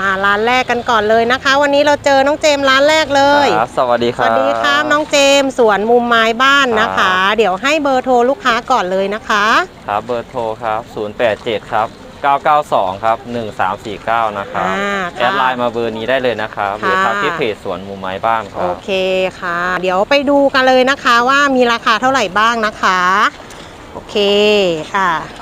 มาร้านแรกกันก่อนเลยนะคะ วันนี้เราเจอน้องเจมส์ร้านแรกเลย ครับสวัสดีคสรับ วัสดีครับน้องเจมส์สวนมุมไม้บ้านนะคะเดี๋ยวให้เบอร์โทรลูกค้าก่อนเลยนะคะ ครับเบอร์โทรครับ 087 ครับ 992 ครับ 1349 นะครับ อ่าแอดไลน์มาเบอร์นี้ได้เลยนะครับหรือทักที่เพจสวนหมูไม้บ้านคโอรับ เคค่ะ เดี๋ยวไปดูกันเลยนะคะว่ามีราคาเท่าไหร่บ้างนะคะ โอเคค่ะอ่า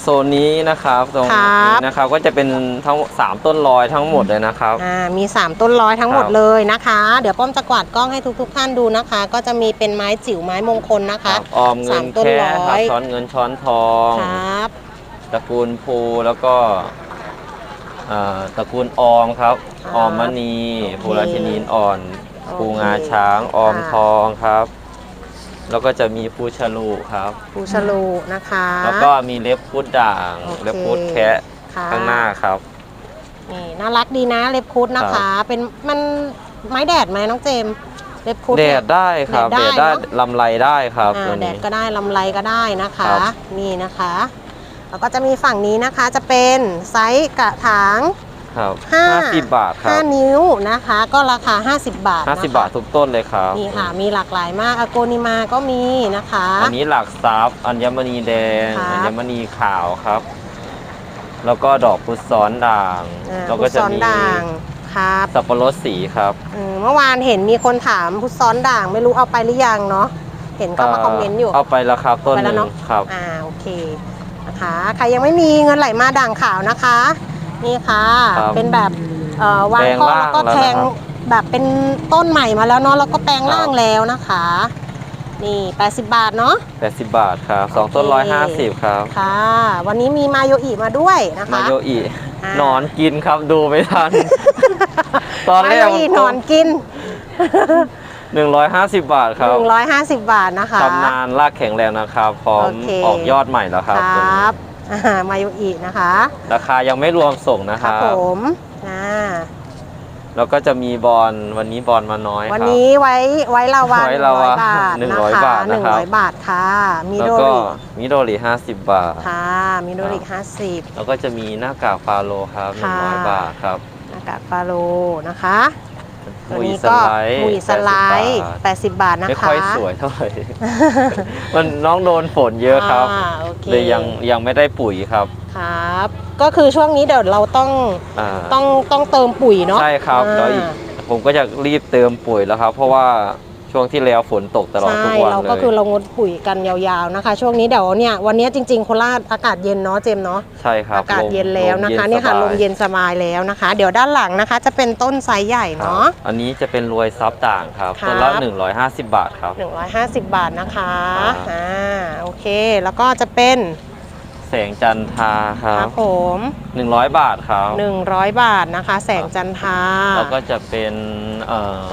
โซนนี้นะครับตรงครับ นี้นะครับก็จะเป็นทั้งสามต้นลอยทั้งหมดเลยนะครับ อ่ามี 3 ต้นร้อยทั้งหมดครับเลยนะคะ เดี๋ยวป้อมจะกวาดกล้องให้ทุกๆท่านดูนะคะ ก็จะมีเป็นไม้จิ๋วไม้มงคลนะครัคะบออมเงิสานมต้นแค่ร้คอรับย ช้อนเงินช้อนทอง ครับ ตระกูลภูแล้วก็อ่าตระกูลออมครับครับออมมณีโอเคภูราชินีนอ่อน โอเคภูงาช้างออมค่ะทองครับ แล้วก็จะมีภูฉลูครับ ปูชะลูนะคะ แล้วก็มีเล็บพุดด่าง โอเค เล็บพุดแคะค่ะข้างหน้าครับ นี่น่ารักดีนะเล็บคุดนะครัคะ บ เป็นมันไม้แดดไหมน้องเจมส์เล็บคุดแดเนี่ย ดได้ครับแดแดดดได้ได้เนอะ ลำไรได้ครับอ่าตัวแดนี้ ดก็ได้ลำไรก็ได้นะคะ ครับ นี่นะคะ แล้วก็จะมีฝั่งนี้นะคะจะเป็นไซส์กระถาง ครับห้าห้าสิบบาทครับ5นิ้วนะคะ ก็ราคา 50 บาทห้านะคะสิบบาททุกต้นเลยครับนี่ค่ะมีหลากหลายมากอโกนิมาก็มีนะคะ อันนี้หลักทรัพย์อัญมณีแดงครับอัญมณีขาวครับ แล้วก็ดอกพุทธซ้อนด่างอ่าแล้วก็จะพุทธซ้อนมีด่างครับสับปะรดสีครับอืมเมื่อวานเห็นมีคนถามพุทธซ้อนด่างไม่รู้เอาไปหรือยังเนาะเห็นก็มาคอมเมนต์อยู่เอาไปแล้วครับต้นไปหแล้วนึ่งเนอะครับอ่าโอเคนะคะใครยังไม่มีเงินไหลมาด่างขาวนะคะ นี่ค่ะ ครับเป็นแบบเอ่อวางแปลงข้อร่างแล้วก็แล้วแทงนะครับ แบบเป็นต้นใหม่มาแล้วเนาะแล้วก็แปลงครับร่างแล้วนะคะ นี่ 80 บาทเนาะแปดสิบบาทครับสองต้นโอเค ร้อยห้าสิบครับ ค่ะ วันนี้มีมาโยอิมาด้วยนะคะ มาโยอิอ่า หนอนกินครับดูไม่ทัน ตอนมาแรโยกอิหนอนกิน หนึ่งร้อยห้าสิบบาทครับ150 บาทนะคะ ตำนานรากแข็งแรงนะครับ พร้อมโอเค ออกยอดใหม่แล้วครับ ครับอ่า มาโยอินะคะ ราคายังไม่รวมส่งนะคครัรับบผมอ่าแล้วก็จะมีบอลวันนี้บอลมาน้อยวันครับนี้ไว้ไว้ลาวาไว้ลาวาบาทหนึ่งนะร้อยคะบาทหนึ่งนะครับร้อยบาทค่ะมิแล้วโดก็ริมิโดริ50บาทค่ะมิโดริห้าสิบแล้วก็จะมีหน้ากากฟาโลครับค่ะ100บาทครับหน้ากากฟาโลนะคะห ตัวมุยนี้สก็ไลด์หมุยสไลด์80 80บาทนะไม่คะค่อยสวยเท่าไหร่ มันน้องโดนฝนเยอะครับอ่าโอเคเลยยังยังไม่ได้ปุ๋ยครับครับ ก็คือช่วงนี้เดี๋ยวเราต้องอ่าต้องต้องเติมปุ๋ยเนาะใช่ครับอ่าแล้วอีกผมก็จะรีบเติมปุ๋ยแล้วครับ เพราะว่า ช่วงที่แล้วฝนตกตลอดใช่ทุกวันเราเลก็ยคือเรางดปุ๋ยกันยาวๆนะคะ ช่วงนี้เดี๋ยวเนี่ยวันนี้จริงๆโคราชอากาศเย็นเนาะเจมส์เนาะใช่ครับอากาศมเย็นแล้วนะคะมเนี่ยค่ะสบาลมเย็นสบายแล้วนะคะ เดี๋ยวด้านหลังนะคะ จะเป็นต้นไซส์ใหญ่ครับเนาะอันนี้จะเป็นรวยซับต่างครับครับต้นละ150 บาทครับ 150 บาทนะคะครับอ่าโอเคแล้วก็จะเป็นแสงจันทราครัครับบผม100 บาทครับ100 บาทนะคะ แสงจันทราแล้วก็จะเป็นเอ่อ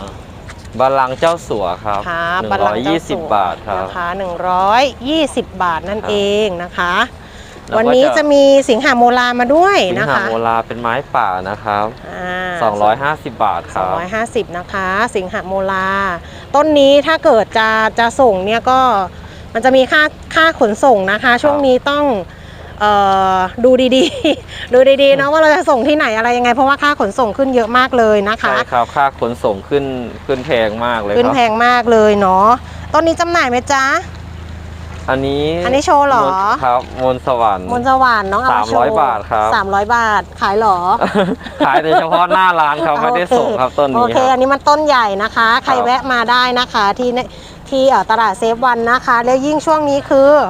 บาลังก์เจ้าสัวครับครับหนึ่บัลงลัร้งอยก์เจ้ยี่สัสิวบบาทครับนะคะ120 บาทนั่นครับเองนะคะ แล้วก็วันนี้จะมีสิงหาโมลามาด้วยสิงนะหาคะโมลาเป็นไม้ป่านะครับอ่า 250 บาทครับ 250 นะคะ สิงหโมลา ต้นนี้ถ้าเกิดจะจะส่งเนี่ยก็มันจะมีค่าค่าขนส่งนะคะ ช่วงนี้ต้องเอ่อ ดูดีๆ ดูดีๆนะว่าเราจะส่งที่ไหนอะไรยังไง เพราะว่าค่าขนส่งขึ้นเยอะมากเลยนะคะใช่ครับค่าขนส่งขึ้นขึ้นแพงมากเลยขึ้นครับแพงมากเลยเนาะต้นนี้จำหน่ายไหมจ๊ะอันนี้อันนี้โชว์เหรอมนครับมนต์สวรรค์มนต์สวรรค์น้องเอามาโชว์300บาทครับสามร้อยบาทขายเหรอ ขายโดยเฉพาะหน้าร้านครับไม่ได้ส่งครับต้นโอนี้เคคอัรับนนี้มันต้นใหญ่นะคะ ใครครับแวะมาได้นะคะที่ในที่เอ่อตลาดเซฟวันนะคะ แล้วยิ่งช่วงนี้คือเอ่อ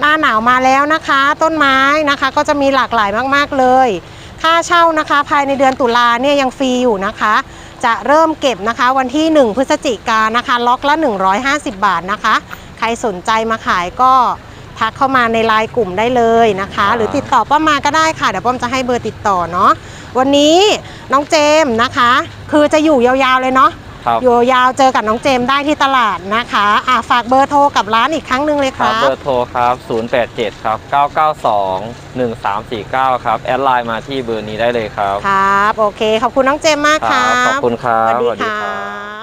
หน้าหนาวมาแล้วนะคะ ต้นไม้นะคะก็จะมีหลากหลายมากๆเลย ค่าเช่านะคะภายในเดือนตุลาเนี่ยยังฟรีอยู่นะคะ จะเริ่มเก็บนะคะวันที่ 1 พฤศจิกายนนะคะ ล็อกละ 150 บาทนะคะ ใครสนใจมาขายก็ทักเข้ามาในไลน์กลุ่มได้เลยนะคะครับหรือติดต่อป้ามาก็ได้ค่ะ เดี๋ยวป้อมจะให้เบอร์ติดต่อเนาะวันนี้น้องเจมส์นะคะ คือจะอยู่ยาวๆเลยเนาะครับ อยู่ยาวเจอกับน้องเจมส์ได้ที่ตลาดนะคะอะฝากเบอร์โทรกับร้านอีกครั้งหนึ่งเลยคครัรับบเบอร์โทรครับ 087 ครับ 992 1349 ครับ แอดไลน์มาที่เบอร์นี้ได้เลยครับ ครับ โอเค ขอบคุณน้องเจมส์มากคครัรับบขอบคุณครับสวัสดีสวัสดีคครัรับ